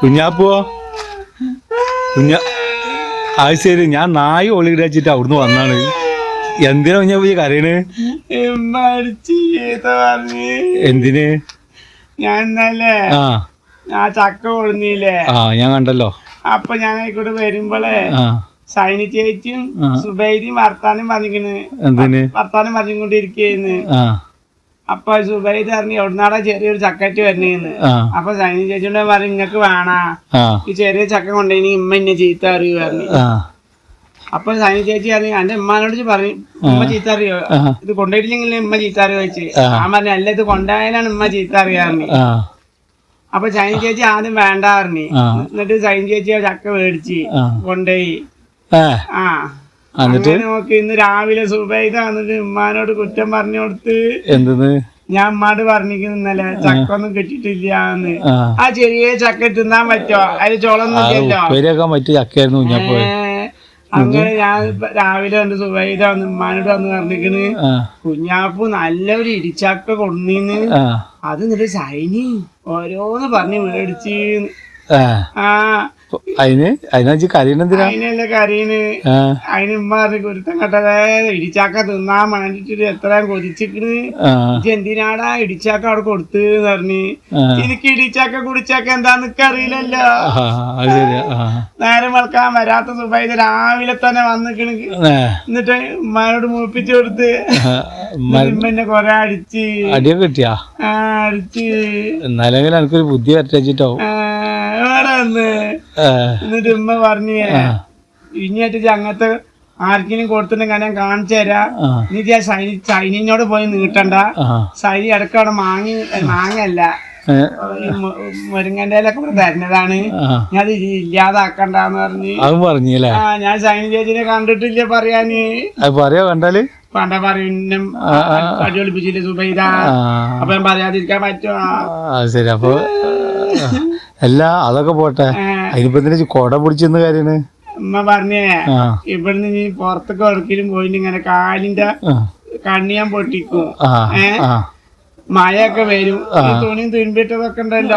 കുഞ്ഞാപ്പോ കുഞ്ഞ അത് ശരി ഞാൻ നായി ഒളിയിട വെച്ചിട്ട് അവിടുന്ന് വന്നാണ്. എന്തിനാ കുഞ്ഞാ പോയി കരയണ്? എന്തിന്? ഞാൻ ഇന്നലെ ആ. ആ ചക്ക കൊടുന്നില്ലേ ആ ഞാൻ കണ്ടല്ലോ. അപ്പൊ ഞാൻ ഇവിടെ വരുമ്പോളേ ആ. സൈനി ചേച്ചിയും ആ. സുബൈദിയും വർത്താനം പറഞ്ഞിക്കണ് എന്തിന്? വർത്താനം പറഞ്ഞുകൊണ്ടിരിക്കുന്നു ആ. അപ്പൊ സുബൈദ് അറിഞ്ഞ് എവിടുന്നാടാ ചെറിയൊരു ചക്കറ്റ് വരണേന്ന് അപ്പൊ സൈനി ചേച്ചിയുടെ പറഞ്ഞു നിങ്ങക്ക് വേണാ. ഈ ചെറിയ ചക്ക കൊണ്ടുപോയി ഇമ്മ എന്നെ ചീത്ത അറിയൂ പറഞ്ഞു. അപ്പൊ സൈനി ചേച്ചി പറഞ്ഞു എന്റെ ഉമ്മാനോട് പറഞ്ഞു ഉമ്മ ചീത്ത അറിയോ ഇത് കൊണ്ടുപോയിട്ടില്ലെങ്കിൽ ഉമ്മ ചീത്ത അറിയോ വെച്ച്. ഞാൻ പറഞ്ഞു അല്ല ഇത് കൊണ്ടായാലാണ് ഉമ്മ ചീത്ത അറിയാറിഞ്ഞു ആ. അപ്പൊ സൈനി ചേച്ചി ആദ്യം വേണ്ട പറഞ്ഞു. എന്നിട്ട് സൈനി ചേച്ചി ആ ചക്ക മേടിച്ച് കൊണ്ടുപോയി. ആ. എന്നിട്ട്? നോക്കി ഇന്ന് രാവിലെ സുബൈദ വന്നിട്ട് ഉമ്മാനോട് കുറ്റം പറഞ്ഞു കൊടുത്ത് എന്തെന്ന്? ഞാൻ ഉമ്മാട് പറഞ്ഞിരിക്കുന്നു ഇന്നലെ ചക്ക ഒന്നും കിട്ടിയിട്ടില്ല ആ. ചെറിയ ചക്ക തിന്നാൻ പറ്റോ അതിൽ ചോളം ഉപ്പേരിയാക്കാൻ പറ്റിയ ചക്കയായിരുന്നു കുഞ്ഞാപ്പോ അങ്ങനെ ഞാൻ രാവിലെ വന്ന് സുബൈദ വന്ന് ഉമ്മാനോട് വന്ന് പറഞ്ഞിരിക്കണ് കുഞ്ഞാപ്പു നല്ലൊരു ഇടിച്ചക്ക കൊണ്ടിന്ന്. ആ. അത് എന്നിട്ട് സൈനി ഓരോന്ന് പറഞ്ഞ് മേടിച്ച് ആ. അതിന് അതിനാ കരീനെന്തിനാ അതിനല്ല കരീന് അതിന് ഉമ്മ പറഞ്ഞു കുരുത്തം കട്ടതേ ഇടിച്ചാക്ക തിന്നാൻ വേണ്ടിട്ട് എത്ര കൊതിച്ചിക്കണ്. എന്തിനാടാ ഇടിച്ചാക്ക അവിടെ കൊടുത്ത് പറഞ്ഞു. എനിക്ക് ഇടിച്ചാക്ക കുടിച്ചാക്ക എന്താന്ന് അറിയില്ലല്ലോ. നേരം വളക്കാൻ വരാത്ത സുബൈദ് രാവിലെ തന്നെ വന്നിക്കണ്. എന്നിട്ട് ഉമ്മാനോട് മൂപ്പിച്ചു കൊടുത്ത് ആ, മ- ഉമ്മ എന്നെ കൊറേ അടിച്ച്. അടിയൊക്കെ കിട്ടിയാ? അടിച്ച്. എന്നാലെങ്കിലും എനിക്കൊരു ബുദ്ധി എവിടെ വന്ന് എന്നിട്ട് ഉമ്മ പറഞ്ഞേ ഇനിയായിട്ട് അങ്ങനത്തെ ആർക്കിനും കൊടുത്തിട്ടുണ്ടെങ്കിൽ ഞാൻ കാണിച്ചു തരാം. നീ ഞാൻ സൈനി സൈനിനോട് പോയി നീട്ടണ്ട. സൈനി ഇടയ്ക്ക് അവിടെ മാങ്ങി മാങ്ങല്ല മുരിങ്ങന്റെ ഇലൊക്കെ തരുന്നതാണ്. ഞാൻ അത് ഇല്ലാതാക്കണ്ടെന്ന് പറഞ്ഞ്. അത് പറഞ്ഞല്ലേ ആ ഞാൻ സൈനി ചേച്ചിനെ കണ്ടിട്ടില്ല പറയാന്. പറയാ കണ്ടാൽ? പണ്ട പറയും അടിയൊളിപ്പിച്ചില്ലേ സുബൈദ? അപ്പൊ ഞാൻ പറയാതിരിക്കാൻ പറ്റുമോ ശരി. അപ്പൊ അല്ല അതൊക്കെ പോട്ടെ. അതിനിപ്പോ എന്തിനാ കൊട പിടിച്ചെന്ന് കാര്യണ് ഉമ്മ പറഞ്ഞേ ഇവിടെ ഇവിടുന്ന് നീ പുറത്തൊക്കെ എവിടേക്കും പോയിട്ട് ഇങ്ങനെ കാലിന്റെ കണ്ണിയാൻ പൊട്ടിക്കും. മഴയൊക്കെ വരും. തുണിയും തുരുമ്പിട്ടതൊക്കെ ഉണ്ടല്ലോ.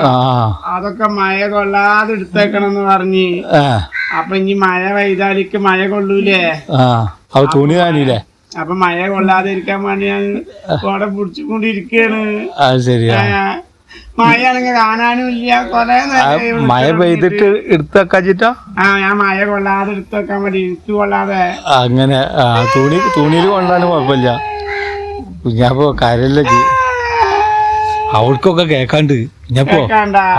അതൊക്കെ മഴ കൊള്ളാതെ എടുത്തേക്കണം എന്ന് പറഞ്ഞ് അപ്പൊ ഇനി മഴ പെയ്താലിക്ക് മഴ കൊള്ളൂലേ? തുണി കാണില്ലേ അപ്പൊ മഴ കൊള്ളാതെ ഇരിക്കാൻ വേണ്ടി ഞാൻ കൊട പിടിച്ചുകൊണ്ടിരിക്കയാണ് ശരിയാ. മഴയാണെങ്കിൽ കാണാനും ഇല്ല. കൊറേ മഴ പെയ്തിട്ട് എടുത്ത് വെക്കാച്ചിട്ടോ ആ ഞാൻ മഴ കൊള്ളാതെ എടുത്തു വെക്കാൻ വേണ്ടി എനിക്ക് കൊള്ളാതെ. അങ്ങനെ തുണി തുണിയിൽ കൊള്ളാനും കുഴപ്പമില്ല. കുഞ്ഞാപ്പോ കരല്ലേ ജി അവൾക്കൊക്കെ കേക്കാണ്ട്. ഞാപ്പോ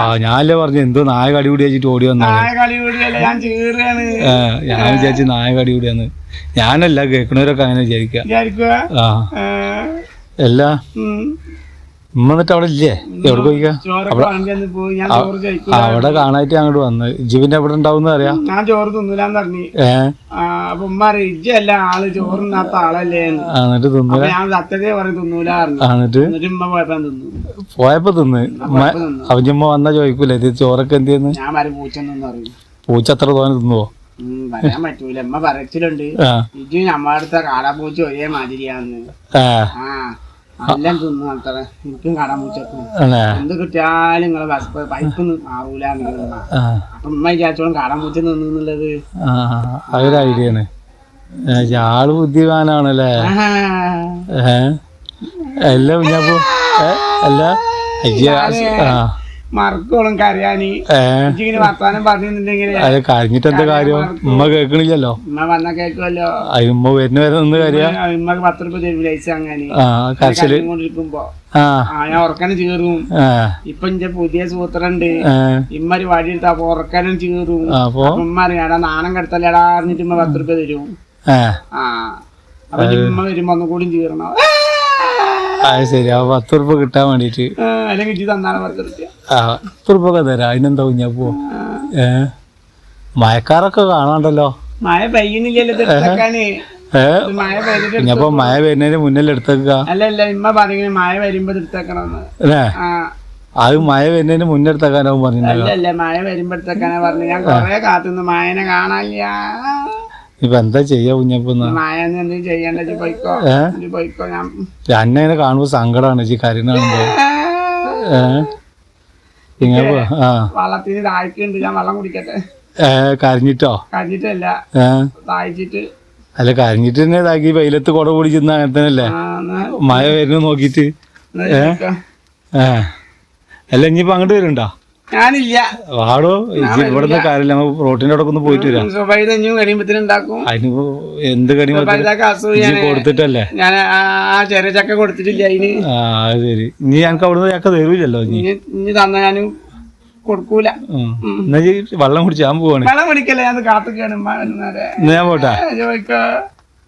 ആ ഞാനല്ലേ പറഞ്ഞു എന്തോ നായ കടി കൂടി വെച്ചിട്ട് ഓടി വന്നാണ്. ഞാൻ വിചാരിച്ചു നായ കടി കൂടിയാന്ന് ഞാനല്ല കേൾക്കണവരൊക്കെ അങ്ങനെ വിചാരിക്ക. വിചാരിക്കുക ആ. എല്ലാ ഉമ്മ എന്നിട്ട് അവിടെ ഇല്ലേ? എവിടെ പോയിക്കാ അവിടെ കാണായിട്ട് അങ്ങോട്ട് വന്ന്. ജീവിന്റെ അവിടെ ഉണ്ടാവും അറിയാം? ഞാൻ ചോറ് തിന്നൂലാന്ന് പറഞ്ഞു. ഏ? ആ, അപ്പൊ ഉമ്മ ഇജ്ജല്ല ആൾ ആളല്ലേ എന്നിട്ട് ഞാൻ സത്യത്തെ തിന്നൂല എന്നിട്ട്? ഉമ്മ പോയപ്പോ തിന്നു. പോയപ്പോ അവഞ്ഞമ്മ വന്നാ ചോദിക്കൂലേ? ഇത് ചോറൊക്കെ എന്ത് ചെയ്യുന്നു? ഞാൻ വരെ പൂച്ച അത്ര തോന്നെ തിന്നുവോ? പറയാൻ പറ്റൂല. ഉമ്മ പറച്ചിലുണ്ട്. ഇജ്ജു നമ്മളടുത്ത കാടാപ്പൂച്ച ഒരേ മാതിരിയാന്ന് ആ. എല്ലാം തിന്നു അത്ര എനിക്കും കാടാപ്പൂച്ചക്കും ആണേ? എന്ത് കിട്ടിയാലും നിങ്ങളെ ബസ് പൈപ്പ് മാറൂല ഉമ്മ ആ. അപ്പൊ ഉമ്മ വിചാരിച്ചോളും കാടാപ്പൂച്ച നിന്നുള്ളത് ആ അതൊരു ഐഡിയ ആണ്. ഏ, ആൾ ബുദ്ധിമാനാണല്ലേ? എല്ലാം ഞാൻ അല്ല അയ്യ ആ. മറക്കോളും കരയാനി. ഇങ്ങനെ വർത്താനം പറഞ്ഞിട്ടുണ്ടെങ്കിൽ അത് കഴിഞ്ഞിട്ട് എന്താ കാര്യം? ഉമ്മ കേൾക്കണില്ലല്ലോ? ഉമ്മ വന്ന കേക്കുമല്ലോ അത് ഉമ്മ വരുന്ന വരെ നിന്ന് കാര്യ? ഉമ്മക്ക് പത്ത് രൂപ തരും ലൈസ് അങ്ങനെ. ആ കൊണ്ടിരിക്കുമ്പോ ഞാൻ ഉറക്കാനും ചീറും. ഇപ്പൊ ഇന്റെ പുതിയ സൂത്രണ്ട് ഇമ്മര് വഴി എടുത്താ അപ്പൊ ഉറക്കാനും ചീറും. ഉമ്മ അറിയാടാ നാണം കെടുത്തല്ലേടാ അറിഞ്ഞിട്ട് ഉമ്മ പത്ത് രൂപ തരും. ആ. അപ്പൊ ഉമ്മ വരുമ്പോ ഒന്നുകൂടി ചീറണം. അത് ശരി ആ പത്ത് രൂപ കിട്ടാൻ വേണ്ടിട്ട് അല്ലെങ്കിൽ തന്നാണ് പത്ത് രൂപ ആ ഉറുപ്പൊക്കെ തരാം. അതിനെന്താ കുഞ്ഞപ്പോ ഏ? മഴക്കാരൊക്കെ കാണാണ്ടല്ലോ. മഴ പെയ്യുന്നില്ലല്ലോ ഏ? മഴ വരുന്നതിന് മുന്നിൽ എടുത്തേക്ക ഇമ്മ മഴ വരുമ്പോ എടുത്തേക്കണമെന്ന് അത് മഴ വരുന്നതിന് മുന്നേ എടുത്തേക്കാനാവും പറഞ്ഞിട്ടുണ്ടല്ലോ അല്ല അല്ല മഴ വരുമ്പോഴത്തേക്കാനാ പറഞ്ഞു ഞാൻ കൊറേ കാത്തുനിന്ന്. മഴനെ കാണാനില്ല. ഇപ്പൊ എന്താ ചെയ്യാ കുഞ്ഞപ്പോ എന്നാ? ഞാൻ ഇങ്ങനെ കാണുമ്പോ സങ്കടമാണ് ഈ കരുന്ന് കാണുമ്പോ. ഏ? ഇങ്ങനെ പോ- ആ വള്ളത്തിന് താഴ്ക്കുണ്ട്. ഞാൻ വെള്ളം കുടിക്കട്ടെ. കരഞ്ഞിട്ടോ? കരഞ്ഞിട്ടല്ല. ദാഹിച്ചിട്ട് അല്ല കരഞ്ഞിട്ട് തന്നെ ഇതാക്കി വെയിലത്ത് കുട പിടിച്ചിരുന്ന അങ്ങനെ തന്നെയല്ലേ? മഴ വരുന്നു നോക്കിട്ട്. ഏ. അല്ല ഇനിയിപ്പോ അങ്ങോട്ട് വരുന്നുണ്ടോ? ഞാനില്ല. വാടോ ഇവിടുന്ന് കാര്യമില്ല നമുക്ക് റോട്ടിന്റെ അവിടെ ഒന്ന് പോയിട്ട് വരാം സുബൈദ ഇനിയും കഴിയുമ്പത്തിന് ഉണ്ടാക്കും അതിനിപ്പോ എന്ത് ഞാൻ കൊടുത്തിട്ടല്ലേ? ഞാൻ ആ ചെറിയ ചക്ക കൊടുത്തിട്ടില്ല അതിന് ആ ശരി. ഇനി ഞങ്ങൾക്ക് അവിടുന്ന് ചക്ക തരൂലല്ലോ ഇനി? ഇനി തന്ന ഞാൻ കൊടുക്കൂല. വെള്ളം കുടിച്ച് ഞാൻ പോവാണ്. വെള്ളം കുടിക്കല്ലേ? ഞാൻ കാത്തുക്കാണ് എന്നാ ഞാൻ പോട്ടെ? ചോദിക്കോ